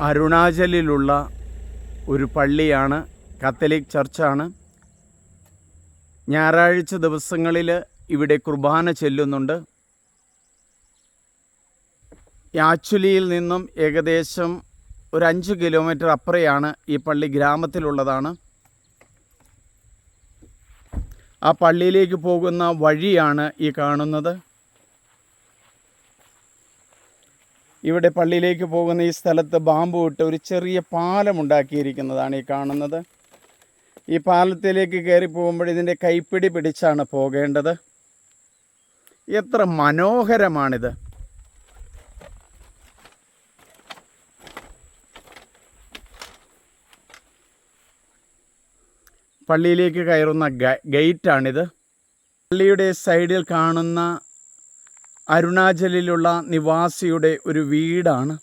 അരുണാചലിലുള്ള ഒരു പള്ളിയാണ് കത്തലിക് ചർച്ചാണ്. ഞായറാഴ്ച ദിവസങ്ങളിൽ ഇവിടെ കുർബാന ചെല്ലുന്നുണ്ട്. യാച്ചുലിയിൽ നിന്നും ഏകദേശം ഒരു അഞ്ച് കിലോമീറ്റർ അപ്പുറയാണ് ഈ പള്ളി ഗ്രാമത്തിലുള്ളതാണ്. ആ പള്ളിയിലേക്ക് പോകുന്ന വഴിയാണ് ഈ കാണുന്നത്. ഇവിടെ പള്ളിയിലേക്ക് പോകുന്ന ഈ സ്ഥലത്ത് ബാമ്പു ഇട്ട് ഒരു ചെറിയ പാലം ഉണ്ടാക്കിയിരിക്കുന്നതാണ് ഈ കാണുന്നത്. ഈ പാലത്തിലേക്ക് കയറി പോകുമ്പോൾ ഇതിന്റെ കൈപ്പിടി പിടിച്ചാണ് പോകേണ്ടത്. എത്ര മനോഹരമാണിത്. പള്ളിയിലേക്ക് കയറുന്ന ഗേറ്റാണിത്. പള്ളിയുടെ സൈഡിൽ കാണുന്ന അരുണാചലിലുള്ള നിവാസിയുടെ ഒരു വീടാണ്.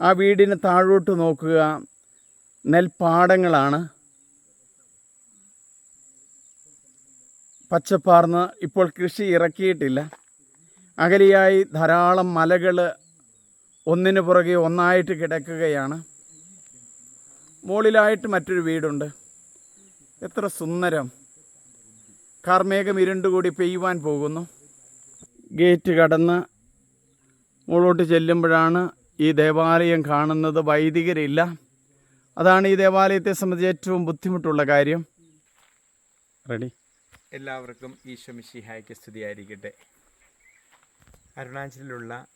ആ വീടിന് താഴോട്ട് നോക്കുക. നെൽപ്പാടങ്ങളാണ്. പച്ചപ്പാർന്ന് ഇപ്പോൾ കൃഷി ഇറക്കിയിട്ടില്ല. അകലെയായി ധാരാളം മലകൾ ഒന്നിനു പുറകെ ഒന്നായിട്ട് കിടക്കുകയാണ്. മുകളിലായിട്ട് മറ്റൊരു വീടുണ്ട്. എത്ര സുന്ദരം. കാർമേഘം ഇരുണ്ടുകൂടി പെയ്യുവാൻ പോകുന്നു. ഗേറ്റ് കടന്ന് മുകളോട്ട് ചെല്ലുമ്പോഴാണ് ഈ ദേവാലയം കാണുന്നത്. വൈദികരില്ല. അതാണ് ഈ ദേവാലയത്തെ സംബന്ധിച്ച് ഏറ്റവും ബുദ്ധിമുട്ടുള്ള കാര്യം. റെഡി എല്ലാവർക്കും ഈശ്വമിഷിഹായ്ക്ക് സ്തുതിയായിരിക്കട്ടെ. അരുണാചലിലുള്ള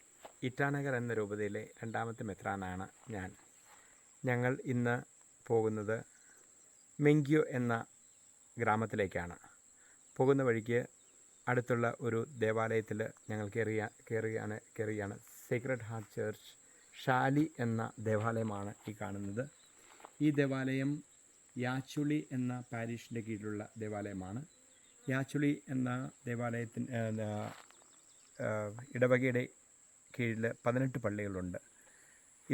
ഇറ്റാനഗർ എന്ന രൂപതയിലെ രണ്ടാമത്തെ മെത്രാനാണ് ഞാൻ. ഞങ്ങൾ ഇന്ന് പോകുന്നത് മെങ്കിയോ എന്ന ഗ്രാമത്തിലേക്കാണ്. പോകുന്ന വഴിക്ക് അടുത്തുള്ള ഒരു ദേവാലയത്തിൽ ഞങ്ങൾ കയറിയ കയറുകയാണ് കയറുകയാണ്. സീക്രട്ട് ഹാർട്ട് ചേർച്ച് ഷാലി എന്ന ദേവാലയമാണ് ഈ കാണുന്നത്. ഈ ദേവാലയം യാച്ചുളി എന്ന പാരീഷിന്റെ കീഴിലുള്ള ദേവാലയമാണ്. യാച്ചുളി എന്ന ദേവാലയത്തിന് ഇടവകയുടെ കീഴിൽ പതിനെട്ട് പള്ളികളുണ്ട്.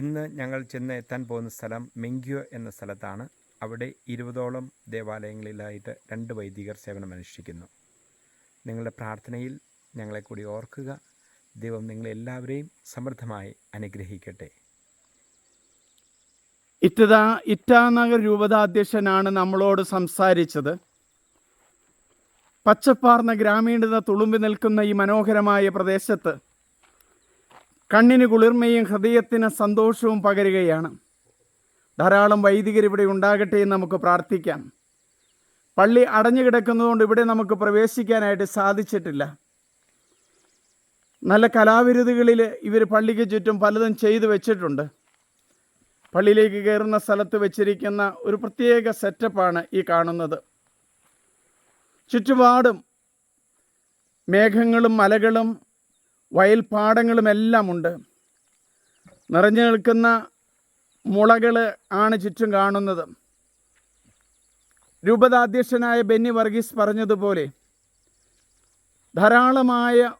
ഇന്ന് ഞങ്ങൾ ചെന്ന് എത്താൻ പോകുന്ന സ്ഥലം മെങ്കിയോ എന്ന സ്ഥലത്താണ്. അവിടെ ഇരുപതോളം ദേവാലയങ്ങളിലായിട്ട് രണ്ട് വൈദികർ സേവനമനുഷ്ഠിക്കുന്നു. നിങ്ങളുടെ പ്രാർത്ഥനയിൽ ഞങ്ങളെ കൂടി ഓർക്കുക. ദൈവം നിങ്ങളെല്ലാവരെയും സമൃദ്ധമായി അനുഗ്രഹിക്കട്ടെ. ഇറ്റത ഇറ്റാനഗർ രൂപതാധ്യക്ഷനാണ് നമ്മളോട് സംസാരിച്ചത്. പച്ചപ്പാർന്ന ഗ്രാമീണത തുളുമ്പി നിൽക്കുന്ന ഈ മനോഹരമായ പ്രദേശത്ത് കണ്ണിന് കുളിർമയും ഹൃദയത്തിന് സന്തോഷവും പകരുകയാണ്. ധാരാളം വൈദികർ ഇവിടെ ഉണ്ടാകട്ടെ എന്ന് നമുക്ക് പ്രാർത്ഥിക്കാം. പള്ളി അടഞ്ഞു കിടക്കുന്നതുകൊണ്ട് ഇവിടെ നമുക്ക് പ്രവേശിക്കാനായിട്ട് സാധിച്ചിട്ടില്ല. നല്ല കലാവിരുതുകളിൽ ഇവർ പള്ളിക്ക് ചുറ്റും പലതും ചെയ്തു വെച്ചിട്ടുണ്ട്. പള്ളിയിലേക്ക് കയറുന്ന സ്ഥലത്ത് വെച്ചിരിക്കുന്ന ഒരു പ്രത്യേക സെറ്റപ്പാണ് ഈ കാണുന്നത്. ചുറ്റുപാടും മേഘങ്ങളും മലകളും വയൽപ്പാടങ്ങളും എല്ലാം ഉണ്ട് നിറഞ്ഞു നിൽക്കുന്ന മുളകൾ ആണ് ചുറ്റും കാണുന്നത്. രൂപതാധ്യക്ഷനായ ബെന്നി വർഗീസ് പറഞ്ഞതുപോലെ ധാരാളമായ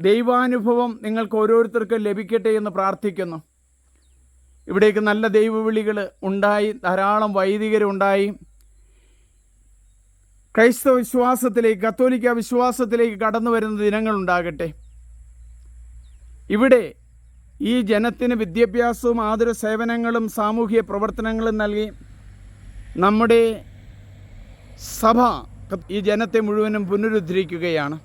ദൈവാനുഭവം നിങ്ങൾക്ക് ഓരോരുത്തർക്കും ലഭിക്കട്ടെ എന്ന് പ്രാർത്ഥിക്കുന്നു. ഇവിടേക്ക് നല്ല ദൈവവിളികൾ ഉണ്ടായി ധാരാളം വൈദികരുണ്ടായി. ക്രൈസ്തവ വിശ്വാസത്തിലേക്ക് കത്തോലിക്ക വിശ്വാസത്തിലേക്ക് കടന്നു വരുന്ന ദിനങ്ങളുണ്ടാകട്ടെ. ഇവിടെ ഈ ജനത്തിന് വിദ്യാഭ്യാസവും ആതുര സേവനങ്ങളും സാമൂഹിക പ്രവർത്തനങ്ങളും നൽകി നമ്മുടെ സഭ ഈ ജനത്തെ മുഴുവനും പുനരുദ്ധരിക്കുകയാണ്.